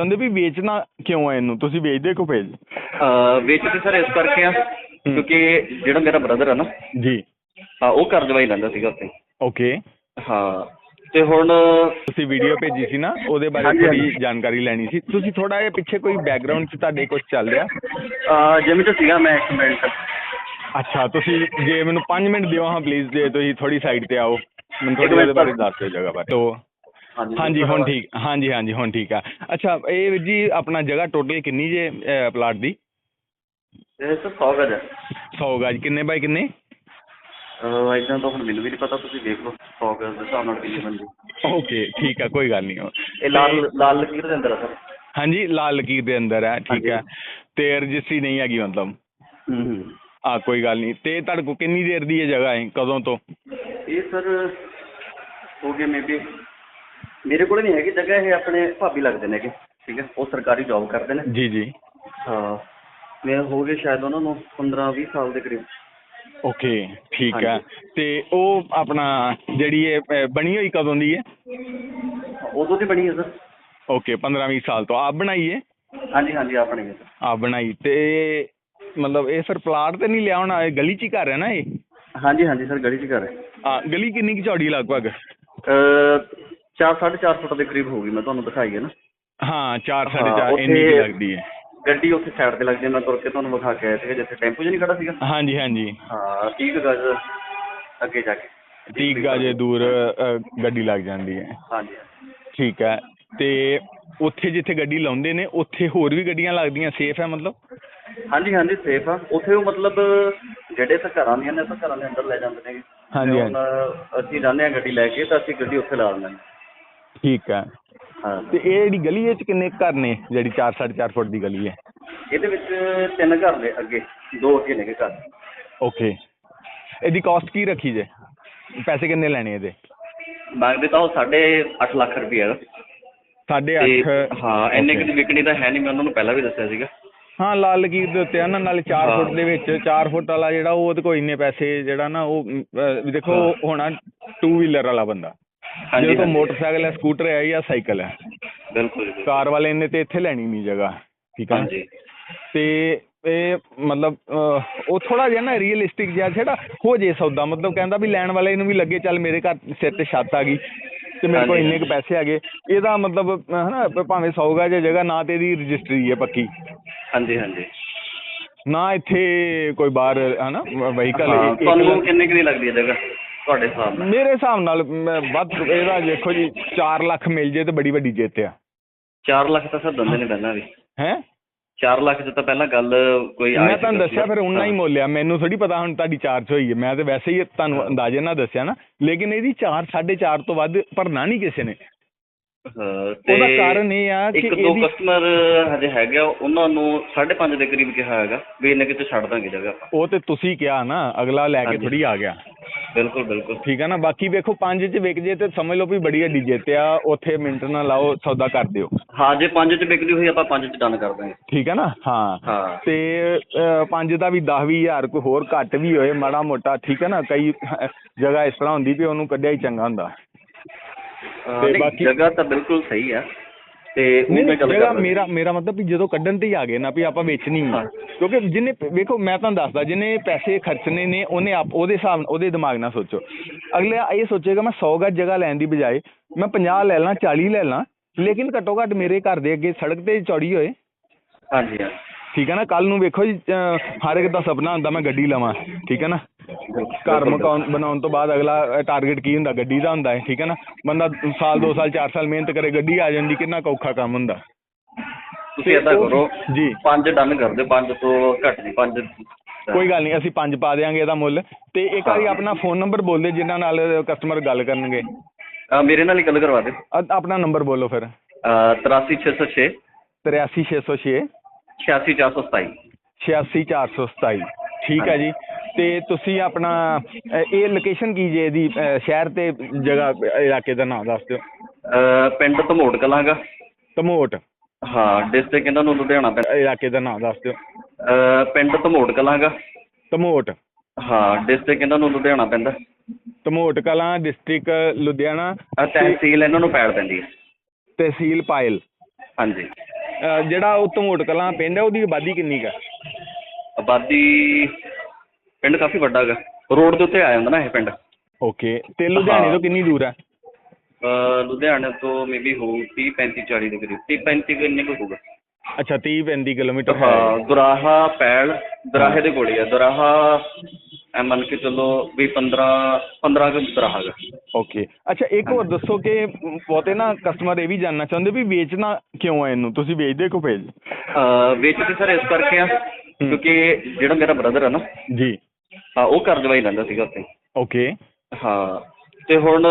ਕਹਿੰਦੇ ਵੀ ਵੇਚਣਾ ਕਿਉਂ ਹੈ ਇਹਨੂੰ? ਤੁਸੀਂ ਵੇਚਦੇ ਕਿਉਂ ਪਏ ਜੀ? ਅਹ ਵੇਚਦੇ ਸਰ ਇਸ ਕਰਕੇ ਆ ਕਿਉਂਕਿ ਜਿਹੜਾ ਮੇਰਾ ਬ੍ਰਦਰ ਆ ਨਾ ਜੀ। ਹਾਂ ਉਹ ਘਰ ਜਵਾਈ ਲੈਂਦਾ ਸੀਗਾ ਉੱਥੇ। ਓਕੇ। ਹਾਂ ਤੇ ਹੁਣ ਤੁਸੀਂ ਵੀਡੀਓ ਭੇਜੀ ਸੀ ਨਾ ਉਹਦੇ ਬਾਰੇ ਹਾਂਜੀ, ਥੋੜੀ ਹਾਂਜੀ। ਜਾਣਕਾਰੀ ਲੈਣੀ ਸੀ। ਤੁਸੀਂ ਥੋੜਾ ਜਿਹਾ ਪਿੱਛੇ ਕੋਈ ਬੈਕਗ੍ਰਾਉਂਡ 'ਚ ਤੁਹਾਡੇ ਕੁਝ ਚੱਲ ਰਿਹਾ? ਅਹ ਜਿਵੇਂ ਤਾਂ ਸੀਗਾ ਮੈਂ ਇੱਕ ਮਿੰਟ। ਅੱਛਾ ਤੁਸੀਂ ਜੇ ਮੈਨੂੰ 5 ਮਿੰਟ ਦਿਓ ਹਾਂ ਪਲੀਜ਼ ਜੇ ਤੁਸੀਂ ਥੋੜੀ ਸਾਈਡ ਤੇ ਆਓ। ਮੈਨੂੰ ਥੋੜੀ ਮਿੰਟ ਉਹਦੇ ਬਾਰੇ। ਦੱਸ ਦਿਓ ਜਗ੍ਹਾ ਬਾਰੇ। ਤੋ ਹਾਂਜੀ ਹੁਣ ਠੀਕ ਹਾਂਜੀ ਹਾਂਜੀ ਹੁਣ ਠੀਕ ਆ। ਅੱਛਾ ਇਹ ਵੀਰ ਜੀ ਆਪਣਾ ਜਗ੍ਹਾ ਟੋਟਲ ਕਿੰਨੀ ਜੇ ਪਲਾਟ ਦੀ? ਇਹ ਸਰ 100 ਗਜ ਹੈ 100 ਗਜ ਕਿੰਨੇ ਬਾਈ ਕਿੰਨੇ? ਅਹ ਇਦਾਂ ਤਾਂ ਹੁਣ ਮੈਨੂੰ ਵੀ ਨਹੀਂ ਪਤਾ ਤੁਸੀਂ ਦੇਖ ਲਓ 100 ਗਜ ਦੇ ਹਿਸਾਬ ਨਾਲ ਕਿੰਨੀ ਬਣਦੀ। ਓਕੇ ਠੀਕ ਆ ਕੋਈ ਗੱਲ ਨਹੀਂ ਇਹ ਲਾਲ ਲਾਲ ਲਕੀਰ ਦੇ ਅੰਦਰ ਆ ਸਰ। ਹਾਂਜੀ ਲਾਲ ਲਕੀਰ ਦੇ ਅੰਦਰ ਹੈ ਠੀਕ। ਹੈ ਤੇ ਰਜਿਸਟਰੀ ਨਹੀਂ ਹੈਗੀ ਮਤਲਬ? ਆ ਕੋਈ ਗੱਲ ਨਹੀਂ ਤੇ ਤੁਹਾਡੇ ਕੋਲ ਕਿੰਨੀ ਦੇਰ ਦੀ ਇਹ ਜਗ੍ਹਾ ਹੈ ਕਦੋਂ ਤੋਂ? ਇਹ ਸਰ ਹੋ ਗਏ ਮੇਬੀ ਮੇਰੇ ਕੋਲ ਨਹੀਂ ਹੈਗੀ ਜਗ੍ਹਾ ਇਹ ਆਪਣੇ ਭਾਬੀ ਲੱਗਦੇ ਨੇਗੇ ਠੀਕ ਹੈ? ਉਹ ਸਰਕਾਰੀ ਜੌਬ ਕਰਦੇ ਨੇ। ਜੀ ਜੀ। ਹਾਂ। ਮੈਂ ਹੋ ਗਏ ਸ਼ਾਇਦ ਉਹਨਾਂ ਨੂੰ 15 20 ਸਾਲ ਦੇ ਕਰੀਬ। ਓਕੇ ਠੀਕ ਹੈ। ਹਾਂਜੀ। ਤੇ ਉਹ ਆਪਣਾ ਜਿਹੜੀ ਇਹ ਬਣੀ ਹੋਈ ਕਦੋਂ ਦੀ ਹੈ? ਉਦੋਂ ਦੀ ਬਣੀ ਹੈ ਸਰ। ਓਕੇ 15 20 ਸਾਲ ਤੋਂ। ਆਪ ਬਣਾਈ ਹੈ? ਹਾਂਜੀ ਹਾਂਜੀ ਆਪਣੀ ਹੈ ਸਰ। ਆਪ ਬਣਾਈ। ਤੇ ਮਤਲਬ ਇਹ ਸਰ ਪਲਾਟ ਤੇ ਨਹੀਂ ਲਿਆ ਹੋਣਾ ਇਹ ਗਲੀ 'ਚ ਹੀ ਘਰ ਹੈ ਨਾ ਇਹ? ਹਾਂਜੀ ਹਾਂਜੀ ਸਰ ਗਲੀ 'ਚ ਘਰ ਹੈ। ਆ ਗਲੀ ਕਿੰਨੀ ਕੁ ਚੌੜੀ ਲਗਭਗ? ਅਹ ਚਾਰ ਸਾਢੇ ਚਾਰ ਫੁੱਟ ਦੇ ਕਰੀਬ ਹੋਊਗੀ ਮੈਂ ਤੁਹਾਨੂੰ ਦਿਖਾਈ ਹੈ ਨਾ। ਹਾਂ 4 ਸਾਢੇ ਹਾਂ, 4 ਇੰਨੀ ਉੱਥੇ- ਲੱਗਦੀ ਹੈ। ਗੱਡੀ ਉੱਥੇ ਸਾਈਡ ਤੇ ਲੱਗਦੀ ਹੈ ਮੈਂ ਤੁਰ ਕੇ ਤੁਹਾਨੂੰ ਵਿਖਾ ਕੇ ਆਇਆ ਸੀਗਾ ਜਿੱਥੇ ਟੈਂਪੂ ਨਹੀਂ ਖੜਾ ਸੀਗਾ। ਹਾਂਜੀ ਹਾਂਜੀ। ਹਾਂ 30 ਕੁ ਗਜ ਅੱਗੇ ਜਾ ਕੇ। 30 ਗਜ ਦੂਰ ਅ, ਗੱਡੀ ਲੱਗ ਜਾਂਦੀ ਹੈ। ਹਾਂਜੀ ਠੀਕ ਹੈ ਤੇ ਉੱਥੇ ਜਿੱਥੇ ਗੱਡੀ ਲਾਉਂਦੇ ਨੇ ਉੱਥੇ ਹੋਰ ਵੀ ਗੱਡੀਆਂ ਲੱਗਦੀਆਂ ਸੇਫ ਹੈ ਮਤਲਬ? ਹਾਂਜੀ ਹਾਂਜੀ ਸੇਫ ਆ। ਉੱਥੇ ਉਹ ਮਤਲਬ ਜਿਹੜੇ ਤਾਂ ਘਰਾਂ ਦੀਆਂ ਨੇ ਤਾਂ ਘਰਾਂ ਦੇ ਅੰਦਰ ਲੈ ਜਾਂਦੇ ਨੇ। ਹਾਂਜੀ, ਹੁਣ ਅਸੀਂ ਜਾਂਦੇ ਹਾਂ ਗੱਡੀ ਲੈ ਕੇ ਤਾਂ ਅਸੀਂ ਗੱਡੀ ਉੱਥੇ ਲਾ ਦਿੰਦੇ ਹਾਂ। ਠੀਕ ਹੈ। ਹਾਂ। ਤੇ ਇਹ ਜਿਹੜੀ ਗਲੀ ਇਹ ਚ ਕਿੰਨੇ ਘਰ ਨੇ? ਜਿਹੜੀ 4 4.5 ਫੁੱਟ ਦੀ ਗਲੀ ਹੈ। ਇਹਦੇ ਵਿੱਚ ਤਿੰਨ ਘਰ ਨੇ ਅੱਗੇ। ਦੋ ਅੱਗੇ ਨੇ ਘਰ। ਓਕੇ। ਇਹਦੀ ਕਾਸਟ ਕੀ ਰੱਖੀ ਜੇ? ਪੈਸੇ ਕਿੰਨੇ ਲੈਣੇ ਇਹਦੇ? ਮੰਗਦੇ ਤਾਂ ਉਹ 8.5 ਲੱਖ ਰੁਪਏ ਤੇ ਅੱਠ। ਹਾਂ ਇੰਨੇ ਕਿ. ਵਿਕਣੀ ਤਾਂ ਹੈ ਨਹੀਂ ਮੈਂ ਉਹਨਾਂ ਨੂੰ ਪਹਿਲਾਂ ਵੀ ਦੱਸਿਆ ਸੀਗਾ। ਹਾਂ ਲਾਲ ਲਕੀਰ ਦੇ ਉੱਤੇ ਆ ਨਾ ਨਾਲੇ 4 ਹਾਂ। ਫੁੱਟ ਦੇ ਵਿੱਚ 4 ਫੁੱਟ ਵਾਲਾ ਜਿਹੜਾ ਉਹ ਉਹਦੇ ਕੋਲ ਇੰਨੇ ਪੈਸੇ ਜਿਹੜਾ ਨਾ ਉਹ ਦੇਖੋ। ਹੋਣਾ 2 ਵੀਲਰ ਵਾਲਾ ਬੰਦਾ। ਕੋਲ ਹਾਂਜੀ। ਮੋਟਰਸਾਈਕਲ ਹੈ ਸਕੂਟਰ ਹੈ ਜਾਂ ਸਾਈਕਲ ਹੈ ਬਿਲਕੁਲ ਜੀ। ਕਾਰ ਵਾਲੇ ਨੇ ਤੇ ਇੱਥੇ ਲੈਣੀ ਨਹੀਂ ਜਗ੍ਹਾ ਠੀਕ ਹੈ ਤੇ ਇਹ ਮਤਲਬ ਉਹ ਥੋੜਾ ਜਿਹਾ ਨਾ ਰੀਅਲਿਸਟਿਕ ਜਿਹਾ ਜਿਹੜਾ ਹੋ ਜੇ ਸੌਦਾ ਮਤਲਬ ਕਹਿੰਦਾ ਵੀ ਲੈਣ ਵਾਲੇ ਨੂੰ ਵੀ ਲੱਗੇ ਚੱਲ ਮੇਰੇ ਘਰ ਸਿਰ ਤੇ ਛੱਤ ਆ ਗਈ ਤੇ ਮੇਰੇ ਕੋਲ। ਇੰਨੇ ਕੁ ਪੈਸੇ ਆ ਗਏ ਇਹਦਾ ਮਤਲਬ ਹਨਾ ਭਾਵੇਂ 100 ਗਜ ਜਗ੍ਹਾ ਨਾ ਤੇ ਇਹਦੀ ਰਜਿਸਟਰੀ ਹੈ ਪੱਕੀ ਹਾਂਜੀ ਹਾਂਜੀ ਨਾ ਇੱਥੇ ਕੋਈ ਬਾਹਰ ਹਨਾ ਵਹੀਕਲ ਤੁਹਾਨੂੰ ਕਿੰਨੇ ਕਿੰਨੀ ਲੱਗਦੀ ਹੈ ਜਗ੍ਹਾ ਤੁਹਾਡੇ ਹਿਸਾਬ ਨਾਲ? ਮੇਰੇ ਹਿਸਾਬ ਨਾਲ ਮੈਂ ਵੱਧ ਇਹਦਾ ਦੇਖੋ ਜੀ 4 ਲੱਖ ਮਿਲ ਜੇ ਤੇ ਬੜੀ ਵੱਡੀ ਜਿੱਤ ਆ। 4 ਲੱਖ ਤਾਂ ਸਰ ਦਿੰਦੇ ਨੇ ਪਹਿਲਾਂ ਵੀ। ਹੈ? 4 ਲੱਖ ਚ ਤਾਂ ਪਹਿਲਾਂ ਗੱਲ ਕੋਈ ਆਈ ਮੈਂ ਤੁਹਾਨੂੰ ਦੱਸਿਆ ਫਿਰ ਉਨਾ ਹੀ ਹਾਂ। ਮੁੱਲ ਆ ਮੈਨੂੰ ਥੋੜੀ ਪਤਾ ਹੁਣ ਤੁਹਾਡੀ ਚਾਰਜ ਹੋਈ ਹੈ। ਮੈਂ ਤੇ ਵੈਸੇ ਹੀ ਤੁਹਾਨੂੰ ਅੰਦਾਜ਼ੇ ਨਾਲ ਦੱਸਿਆ ਨਾ। ਲੇਕਿਨ ਇਹਦੀ 4 4.5 ਤੋਂ ਵੱਧ ਭਰਨਾ ਨਹੀਂ ਕਿਸੇ ਨੇ। ਹਾਂ, ਤੇ ਉਹਦਾ ਕਾਰਨ ਇਹ ਆ ਕਿ ਇੱਕ ਦੋ ਇਹਦੀ ਕਸਟਮਰ ਹਜੇ ਹੈਗੇ ਆ ਉਹਨਾਂ ਨੂੰ 5.5 ਦੇ ਕਰੀਬ ਕਿਹਾ ਹੈਗਾ ਵੀ ਇੰਨੇ ਕਿਤੇ ਛੱਡ ਦਾਂਗੇ ਜਗ੍ਹਾ ਆਪਾਂ। ਉਹ ਤੇ ਤੁਸੀਂ ਕਿਹਾ ਨਾ ਅਗਲਾ ਲੈ ਕੇ ਹਾਂਜੀ। ਥੋੜੀ ਆ ਗਿਆ। ਬਿਲਕੁਲ ਬਿਲਕੁਲ। ਠੀਕ ਆ ਨਾ ਬਾਕੀ ਵੇਖੋ 5 ਚ ਵਿਕ ਜੇ ਤੇ ਸਮਝ ਲਓ ਵੀ ਬੜੀ ਵੱਡੀ ਜਿੱਤ ਆ ਉੱਥੇ ਮਿੰਟ ਨਾ ਲਾਓ ਸੌਦਾ ਕਰ ਦਿਓ। ਹਾਂ ਜੇ 5 ਚ ਵਿਕਦੀ ਹੋਈ ਆਪਾਂ 5 ਚ ਡਨ ਕਰ ਦਾਂਗੇ। ਠੀਕ ਹੈ ਨਾ? ਹਾਂ। ਹਾਂ। ਤੇ 5 ਦਾ ਵੀ 10 ਵੀਹ ਹਜ਼ਾਰ ਕੋਈ ਹੋਰ ਘੱਟ ਵੀ ਹੋਏ ਮਾੜਾ ਮੋਟਾ ਠੀਕ ਹੈ ਨਾ? ਕਈ ਜਗ੍ਹਾ ਇਸ ਤਰ੍ਹਾਂ ਹੁੰਦੀ ਵੀ ਉਹਨੂੰ ਕੱਢਿਆ ਹੀ ਚੰਗਾ ਹੁੰਦਾ। ਤੇ ਬਾਕੀ- ਜਗ੍ਹਾ ਤਾਂ ਬਿਲਕੁਲ ਸਹੀ ਆ। ਤੇ ਉਹ ਮੈਂ ਗੱਲ ਕਰ। ਮੇਰਾ ਮੇਰਾ ਮਤਲਬ ਵੀ ਜਦੋਂ ਕੱਢਣ ਤੇ ਹੀ ਆ ਗਏ ਨਾ ਵੀ ਆਪਾਂ ਵੇਚਣੀ ਹਾਂ। ਕਿਉਂਕਿ ਜਿਹਨੇ ਵੇਖੋ ਮੈਂ ਤੁਹਾਨੂੰ ਦੱਸਦਾ ਜਿਹਨੇ ਪੈਸੇ ਖਰਚਣੇ ਨੇ ਉਹਨੇ ਆਪ ਉਹਦੇ ਹਿਸਾਬ ਉਹਦੇ ਦਿਮਾਗ ਨਾਲ ਸੋਚੋ। ਅਗਲੇ ਇਹ ਸੋਚੇਗਾ ਮੈਂ 100 ਗਜ ਜਗ੍ਹਾ ਲੈਣ ਦੀ ਬਜਾਏ ਮੈਂ 50 ਲੈ ਲਾਂ 40 ਲੈ ਲਾਂ ਲੇਕਿਨ ਘੱਟੋ ਘੱਟ ਮੇਰੇ ਘਰ ਦੇ ਅੱਗੇ ਸੜਕ ਤੇ ਚੌੜੀ ਹੋਏ। ਹਾਂਜੀ ਹਾਂ ਠੀਕ ਹੈ ਨਾ? ਕੱਲ ਨੂੰ ਵੇਖੋ ਜੀ ਹਰ ਇੱਕ ਦਾ ਸੁਪਨਾ ਹੁੰਦਾ ਮੈਂ ਗੱਡੀ ਲਵਾਂ। ਠੀਕ ਹੈ ਨਾ? ਘਰ ਮਕਾਨ ਬਣਾਉਣ ਤੋਂ ਬਾਅਦ ਅਗਲਾ ਟਾਰਗੇਟ ਕੀ ਹੁੰਦਾ? ਗੱਡੀ ਦਾ ਹੁੰਦਾ ਹੈ ਠੀਕ ਹੈ ਨਾ? ਬੰਦਾ ਸਾਲ 2 ਸਾਲ 4 ਸਾਲ ਮਿਹਨਤ ਕਰੇ ਗੱਡੀ ਆ ਜਾਂਦੀ ਕਿੰਨਾ ਔਖਾ ਕੰਮ ਹੁੰਦਾ? ਤੁਸੀਂ ਉਹ- ਕਰੋ ਜੀ। 5 ਡਨ ਕਰ ਦਿਓ 5 ਤੋਂ ਘੱਟ ਨਹੀਂ 5 ਕੋਈ ਗੱਲ ਨਹੀਂ ਅਸੀਂ ਪੰਜ ਪਾ ਦੇਾਂਗੇ ਇਹਦਾ ਮੁੱਲ। ਤੇ ਇੱਕ ਵਾਰੀ। ਆਪਣਾ ਫੋਨ ਨੰਬਰ ਬੋਲ ਦੇ ਜਿਨ੍ਹਾਂ ਨਾਲ ਕਸਟਮਰ ਗੱਲ ਕਰਨਗੇ। ਮੇਰੇ ਨਾਲ ਹੀ ਗੱਲ ਕਰਵਾ ਦਿਓ। ਅ- ਆਪਣਾ ਨੰਬਰ ਬੋਲੋ ਫਿਰ। 83606 83606 86427 86427 ਠੀਕ ਹੈ ਜੀ। ਤੇ ਤੁਸੀਂ ਆਪਣਾ ਇਹ ਲੋਕੇਸ਼ਨ ਕੀ ਜੇ ਇਹਦੀ ਸ਼ਹਿਰ ਤੇ ਜਗ੍ਹਾ ਇਲਾਕੇ ਦਾ ਨਾਮ ਦੱਸ ਦਿਓ। ਪਿੰਡ ਧਮੋਟ ਕਲਾਂਗਾ। ਧਮੋਟ? ਹਾਂ ਡਿਸਟ੍ਰਿਕਟ ਇਹਨਾਂ ਨੂੰ ਲੁਧਿਆਣਾ ਪੈਂਦਾ ਇਲਾਕੇ ਦਾ ਨਾਮ ਦੱਸ ਦਿਓ। ਪਿੰਡ ਧਮੋਟ ਕਲਾਂਗਾ। ਧਮੋਟ? ਹਾਂ ਡਿਸਟ੍ਰਿਕਟ ਇਹਨਾਂ ਨੂੰ ਲੁਧਿਆਣਾ ਪੈਂਦਾ ਧਮੋਟ ਕਲਾਂ ਡਿਸਟ੍ਰਿਕਟ ਲੁਧਿਆਣਾ ਤਹਿਸੀਲ ਇਹਨਾਂ ਨੂੰ ਪੈੜ ਪੈਂਦੀ ਹੈ। ਤਹਿਸੀਲ ਪਾਇਲ। ਹਾਂਜੀ। ਜਿਹੜਾ ਉਹ ਧਮੋਟ ਕਲਾਂ ਪਿੰਡ ਹੈ ਉਹਦੀ ਆਬਾਦੀ ਕਿੰਨੀ ਹੈ? ਆਬਾਦੀ ਪਿੰਡ ਕਾਫੀ ਵੱਡਾ ਹੈਗਾ। ਰੋਡ ਦੇ ਉੱਤੇ ਆ ਜਾਂਦਾ ਨਾ ਇਹ ਪਿੰਡ। ਓਕੇ ਤੇ ਲੁਧਿਆਣੇ ਹਾਂ। ਤੋਂ ਕਿੰਨੀ ਦੂਰ ਹੈ? ਲੁਧਿਆਣੇ ਤੋਂ ਮੇਬੀ ਹੋਊ 30 35 40 ਦੇ ਕਰੀਬ। 30 35 ਕਿੰਨੇ ਕੁ ਹੋਊਗਾ। ਅੱਛਾ 30 35 ਕਿਲੋਮੀਟਰ ਹੈ। ਹਾਂ ਦੁਰਾਹਾ ਪੈਲ ਦੁਰਾਹੇ ਦੇ ਕੋਲ ਹੀ ਆ ਦੁਰਾਹਾ ਐ ਮੰਨ ਕੇ ਚੱਲੋ ਵੀ 15 15 ਕੁ ਦੁਰਾਹਾ ਹੈਗਾ। ਓਕੇ ਅੱਛਾ ਇੱਕ ਹੋਰ ਦੱਸੋ ਕਿ ਬਹੁਤੇ ਨਾ ਕਸਟਮਰ ਇਹ ਵੀ ਜਾਨਣਾ ਚਾਹੁੰਦੇ ਵੀ ਵੇਚਣਾ ਕਿਉਂ ਹੈ ਇਹਨੂੰ? ਤੁਸੀਂ ਵੇਚਦੇ ਕੋ ਪੇਜ ਵੇਚਦੇ ਸਰ ਇਸ ਕਰਕੇ ਆ ਕਿਉਂਕਿ ਜਿਹੜਾ ਮੇਰਾ ਬ੍ਰਦਰ ਆ ਨਾ ਜੀ। ਹਾਂ ਉਹ ਘਰ ਜਵਾਈ ਰਹਿੰਦਾ ਸੀਗਾ ਉੱਥੇ। ਓਕੇ ਹਾਂ ਤੇ ਹੁਣ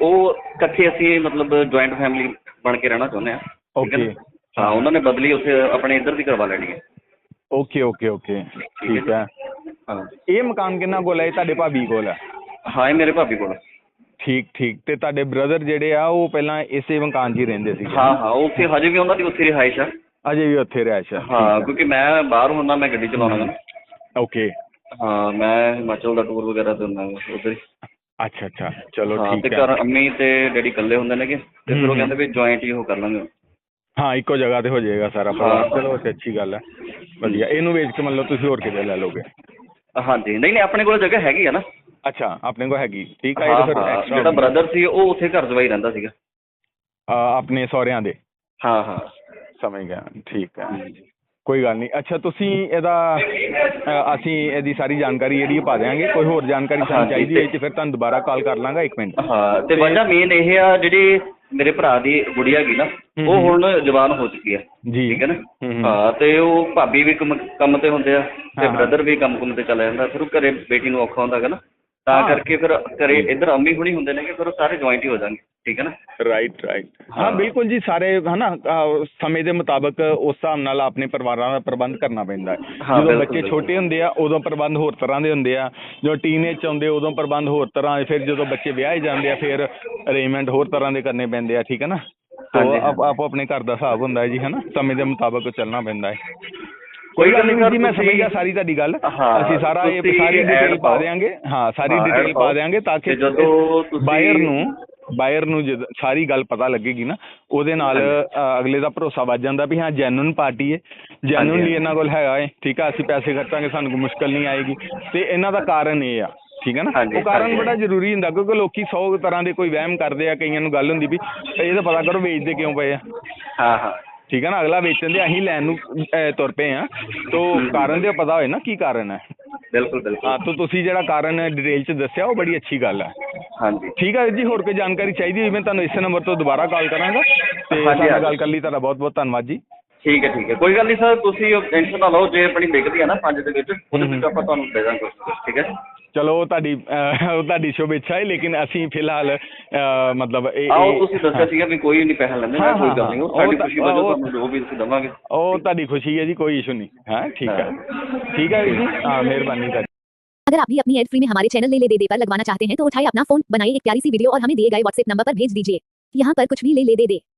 ਉਹ ਇਕੱਠੇ ਅਸੀਂ ਮਤਲਬ ਜੁਆਇੰਟ ਫੈਮਿਲੀ ਬਣ ਕੇ ਰਹਿਣਾ ਚਾਹੁੰਦੇ ਆ ਠੀਕ ਹੈ ਨਾ? ਹਾਂ ਉਹਨਾਂ ਨੇ ਬਦਲੀ ਉੱਥੇ ਆਪਣੇ ਇੱਧਰ ਦੀ ਕਰਵਾ ਲੈਣੀ ਹੈ। ਓਕੇ ਓਕੇ ਓਕੇ ਠੀਕ ਹੈ ਹਾਂ। ਇਹ ਮਕਾਨ ਕਿੰਨਾ ਕੋਲ ਹੈ? ਇਹ ਤੁਹਾਡੇ ਭਾਬੀ ਕੋਲ ਹੈ? ਹਾਂ ਇਹ ਮੇਰੇ ਭਾਬੀ ਕੋਲ। ਠੀਕ ਠੀਕ। ਤੇ ਤੁਹਾਡੇ ਬ੍ਰਦਰ ਜਿਹੜੇ ਆ ਉਹ ਪਹਿਲਾਂ ਇਸੇ ਮਕਾਨ 'ਚ ਹੀ ਰਹਿੰਦੇ ਸੀ ਹਾਂ ਹਾਂ ਉਹ ਉੱਥੇ ਹਜੇ ਵੀ ਉਹਨਾਂ ਦੀ ਉੱਥੇ ਰਿਹਾਇਸ਼ ਆ। ਅਜੇ ਵੀ ਉੱਥੇ ਰਿਹਾਇਸ਼ ਹੈ ਹਾਂ। ਕਿਉਂਕਿ ਮੈਂ ਬਾਹਰ ਹੁੰਦਾ ਮੈਂ ਗੱਡੀ ਚਲਾਉਣਾ ਓਕੇ ਹਾਂ ਮੈਂ ਹਿਮਾਚਲ ਦਾ ਟੂਰ ਵਗੈਰਾ ਗਾ ਉਧਰ ਹੀ। ਅੱਛਾ ਅੱਛਾ। ਚਲੋ ਹਾਂ ਤੇ ਠੀਕ ਹੈ। ਘਰ ਅੰਮੀ ਤੇ ਡੈਡੀ ਇਕੱਲੇ ਹੁੰਦੇ ਨੇਗੇ ਤੇ ਫਿਰ ਉਹ। ਕਹਿੰਦੇ ਵੀ ਜੁਆਇੰਟ ਹੀ ਉਹ ਕਰ ਲਾਂਗੇ। ਹਾਂ ਇੱਕੋ ਜਗ੍ਹਾ ਤੇ ਹੋ ਜਾਏਗਾ ਸਾਰਾ ਪਰਿਵਾਰ। ਚਲੋ ਤੇ ਅੱਛੀ ਗੱਲ ਹੈ। ਵਧੀਆ। ਇਹਨੂੰ ਵੇਚ ਕੇ ਮੰਨ ਲਓ ਤੁਸੀਂ ਹੋਰ ਕਿਤੇ ਲੈ ਲਓਗੇ? ਹਾਂਜੀ। ਨਹੀਂ ਨਹੀਂ ਆਪਣੇ ਕੋਲ ਜਗ੍ਹਾ ਹੈਗੀ ਆ ਨਾ। ਅੱਛਾ ਆਪਣੇ ਕੋਲ ਹੈਗੀ। ਠੀਕ ਹੈ ਇਹ ਤਾਂ ਫਿਰ ਹਾਂ। extra ਜਿਹੜਾ ਹੋ। ਬ੍ਰਦਰ ਸੀ ਉਹ ਉੱਥੇ ਘਰ ਜਵਾਈ ਰਹਿੰਦਾ ਸੀਗਾ। ਅਹ ਆਪਣੇ ਸਹੁਰਿਆਂ ਦੇ। ਹਾਂ ਹਾਂ। ਸਮਝ ਗਿਆ। ਠੀਕ ਹੈ ਕੋਈ ਗੱਲ ਨਹੀਂ। ਅੱਛਾ ਤੁਸੀਂ ਇਹਦਾ ਅਸੀਂ ਇਹਦੀ ਸਾਰੀ ਜਾਣਕਾਰੀ ਜਿਹੜੀ ਪਾ ਦਿਆਂਗੇ। ਕੋਈ ਹੋਰ ਜਾਣਕਾਰੀ ਸਾਨੂੰ ਚਾਹੀਦੀ ਹੈ ਤੇ- ਫਿਰ ਤੁਹਾਨੂੰ ਦੁਬਾਰਾ ਕਾਲ ਕਰ ਲਾਂਗਾ ਇੱਕ ਮਿੰਟ। ਹਾਂ ਤੇ ਵਜ੍ਹਾ ਮੇਨ ਇਹ ਆ ਜਿਹੜੀ ਮੇਰੇ ਭਰਾ ਦੀ ਗੁੜੀਆ ਹੈਗੀ ਨਾ ਉਹ। ਹੁਣ ਜਵਾਨ ਹੋ ਚੁੱਕੀ ਜੀ। ਠੀਕ ਹੈ ਨਾ? ਹੂੰ, ਤੇ ਉਹ ਭਾਬੀ ਵੀ ਕੰਮ ਤੇ ਹੁੰਦੇ ਆ ਤੇ। ਬ੍ਰਦਰ ਵੀ ਕੰਮ ਕੁੰਮ ਤੇ ਚਲਾ ਜਾਂਦਾ ਫਿਰ ਘਰੇ ਬੇਟੀ ਨੂੰ ਔਖਾ ਹੁੰਦਾ ਹੈਗਾ ਨਾ। ਤਾਂ। ਕਰਕੇ ਫਿਰ ਘਰੇ ਇੱਧਰ ਅੰਮੀ ਹੁਣੀ ਹੁੰਦੇ ਨੇ ਕਿ ਫਿਰ ਉਹ ਸਾਰੇ ਜੁਆਇੰਟ ਹੀ ਹੋ ਜਾਣਗੇ ਠੀਕ ਹੈ ਨਾ? ਰਾਈਟ ਰਾਈਟ ਹਾਂ। ਬਿਲਕੁਲ ਜੀ ਸਾਰੇ ਹਨਾ ਅਹ ਸਮੇਂ ਦੇ ਮੁਤਾਬਕ ਉਸ ਹਿਸਾਬ ਨਾਲ ਆਪਣੇ ਪਰਿਵਾਰਾਂ ਦਾ ਪ੍ਰਬੰਧ ਕਰਨਾ ਪੈਂਦਾ ਹੈ। ਹਾਂ, ਜਦੋਂ ਬਿਲਕੁਲ, ਬੱਚੇ ਬਿਲਕੁਲ। ਛੋਟੇ ਹੁੰਦੇ ਆ ਉਦੋਂ ਪ੍ਰਬੰਧ ਹੋਰ ਤਰ੍ਹਾਂ ਦੇ ਹੁੰਦੇ ਆ। ਜਦੋਂ ਟੀਨੇਜ ਆਉਂਦੇ ਉਦੋਂ ਪ੍ਰਬੰਧ ਹੋਰ ਤਰ੍ਹਾਂ ਦੇ ਫਿਰ ਜਦੋਂ ਬੱਚੇ ਵਿਆਹੇ ਜਾਂਦੇ ਆ ਫਿਰ ਅਰੇਂਜਮੈਂਟ ਹੋਰ ਤਰ੍ਹਾਂ ਦੇ ਕਰਨੇ ਪੈਂਦੇ ਆ ਠੀਕ ਹੈ ਨਾ? ਤੋ ਹਾਂਜੀ, ਆਪ ਆਪੋ ਆਪਣੇ ਘਰ ਦਾ ਹਿਸਾਬ ਹੁੰਦਾ ਹੈ ਜੀ ਹਨਾ? ਸਮੇਂ ਦੇ ਮੁਤਾਬਕ ਚੱਲਣਾ ਪੈਂਦਾ ਹੈ। ਕੋਈ ਗੱਲ ਨਹੀਂ ਜੀ ਮੈਂ ਤੁਸੀਂ- ਸਮਝ ਗਿਆ ਸਾਰੀ ਤੁਹਾਡੀ ਗੱਲ ਅਸੀਂ ਸਾਰਾ ਇਹ ਸਾਰੀ ਡਿਟੇਲ ਪਾ। ਦੇਾਂਗੇ ਹਾਂ ਸਾਰੀ ਡਿਟੇਲ ਪਾ। ਦੇਾਂਗੇ ਤਾਂ ਕਿ ਜਦੋਂ ਤੁਸੀਂ- ਬਾਇਰ ਨੂੰ ਬਾਇਰ ਨੂੰ ਜਦ ਸਾਰੀ ਗੱਲ ਪਤਾ ਲੱਗੇਗੀ ਨਾ ਉਹਦੇ ਨਾਲ ਅਗਲੇ ਦਾ ਭਰੋਸਾ ਵੱਜ ਜਾਂਦਾ ਵੀ ਹਾਂ ਜੈਨੂਨ ਪਾਰਟੀ ਹੈ ਜੈਨੂਨਲੀ। ਇਹਨਾਂ ਕੋਲ ਹੈਗਾ ਹੈ ਠੀਕ ਆ ਅਸੀਂ ਪੈਸੇ ਖਰਚਾਂਗੇ ਸਾਨੂੰ ਕੋਈ ਮੁਸ਼ਕਲ ਨਹੀਂ ਆਏਗੀ ਤੇ ਇਹਨਾਂ ਦਾ ਕਾਰਨ ਇਹ ਆ ਠੀਕ ਹੈ ਨਾ ਉਹ ਕਾਰਨ। ਬੜਾ ਜ਼ਰੂਰੀ ਹੁੰਦਾ ਕਿਉਂਕਿ ਲੋਕੀ 100 ਤਰ੍ਹਾਂ ਦੇ ਕੋਈ ਵਹਿਮ ਕਰਦੇ ਆ ਕਈਆਂ ਨੂੰ ਗੱਲ ਹੁੰਦੀ ਵੀ ਇਹ ਤਾਂ ਪਤਾ ਕਰੋ ਵੇਚਦੇ ਕਿਉਂ ਪਏ ਆ ਹਾਂ ਹਾਂ ਠੀਕ ਹੈ ਨਾ? ਅਗਲਾ ਵੇਚਣ ਦੇ ਅਸੀਂ ਲੈਣ ਨੂੰ ਤੁਰ ਪਏ ਆ ਤੋ ਕਾਰਨ ਤੇ ਪਤਾ ਹੋਏ ਨਾ ਕੀ ਕਾਰਨ ਹੈ। ਬਿਲਕੁਲ ਬਿਲਕੁਲ। ਹਾਂ ਤੋ ਤੁਸੀਂ ਜਿਹੜਾ ਕਾਰਨ ਡਿਟੇਲ ਚ ਦੱਸਿਆ ਉਹ ਬੜੀ ਅੱਛੀ ਗੱਲ ਹੈ। ਹਾਂਜੀ। ਠੀਕ ਹੈ ਜੀ ਹੋਰ ਕੋਈ ਜਾਣਕਾਰੀ ਚਾਹੀਦੀ ਹੋਈ ਮੈਂ ਤੁਹਾਨੂੰ ਇਸੇ ਨੰਬਰ ਤੋਂ ਦੁਬਾਰਾ ਕਾਲ ਕਰਾਂਗਾ। ਤੇ ਹਾਂਜੀ। ਗੱਲ ਕਰਨ ਲਈ ਤੁਹਾਡਾ ਬਹੁਤ ਬਹੁਤ ਧੰਨਵਾਦ ਜੀ। ਠੀਕ ਹੈ ਠੀਕ ਹੈ। ਕੋਈ ਗੱਲ ਨਹੀਂ ਸਰ ਤੁਸੀਂ ਟੈਨਸ਼ਨ ਨਾ ਲਓ। ਜੇ ਆਪਣੀ ਵਿਕਦੀ ਆ ਨਾ ਪੰਜ ਦੇ ਵਿੱਚ ਉਹਦੇ ਹੂੰ, ਵਿੱਚ ਆਪਾਂ ਤੁਹਾਨੂੰ ਦੇ ਦਾਂਗੇ। ਠੀਕ ਹੈ? ਚਲੋ ਉਹ ਤੁਹਾਡੀ ਅਹ, ਉਹ ਤੁਹਾਡੀ ਸ਼ੁਭ ਇੱਛਾ ਹੈ ਲੇਕਿਨ ਅਸੀਂ ਫਿਲਹਾਲ ਅਹ, ਮਤਲਬ ਇਹ ਆਓ ਇਹ- ਤੁਸੀਂ ਦੱਸਿਆ ਸੀਗਾ ਵੀ ਕੋਈ ਨਹੀਂ ਪੈਸਾ ਲੈਂਦੇ ਮੈਂ ਹਾਂ, ਕੋਈ ਹਾਂ, ਗੱਲ ਨਹੀਂ ਉਹ ਹਾਂ, ਸਾਡੀ ਉਹ ਤਾਂ- ਖੁਸ਼ੀ ਵਜੋਂ ਉਹ- ਤੁਹਾਨੂੰ ਜੋ ਵੀ ਅਸੀਂ ਦੇਵਾਂਗੇ ਉਹ ਤੁਹਾਡੀ ਖੁਸ਼ੀ ਹੈ ਜੀ ਕੋਈ ਇਸ਼ੂ ਨਹੀਂ ਹਾਂ ਠੀਕ ਹੈ ਠੀਕ ਹੈ ਵੀਰ ਜੀ ਹਾਂ ਮਿਹਰਬਾਨੀ ਤੁਹਾਡੀ अगर आप भी अपनी एड फ्री में हमारे चैनल ले ले दे दे पर लगवाना चाहते हैं तो उठाए अपना फोन बनाइए एक प्यारी सी वीडियो और हमें दिए गए व्हाट्सएप नंबर पर भेज दीजिए यहाँ पर कुछ भी ले ले दे दे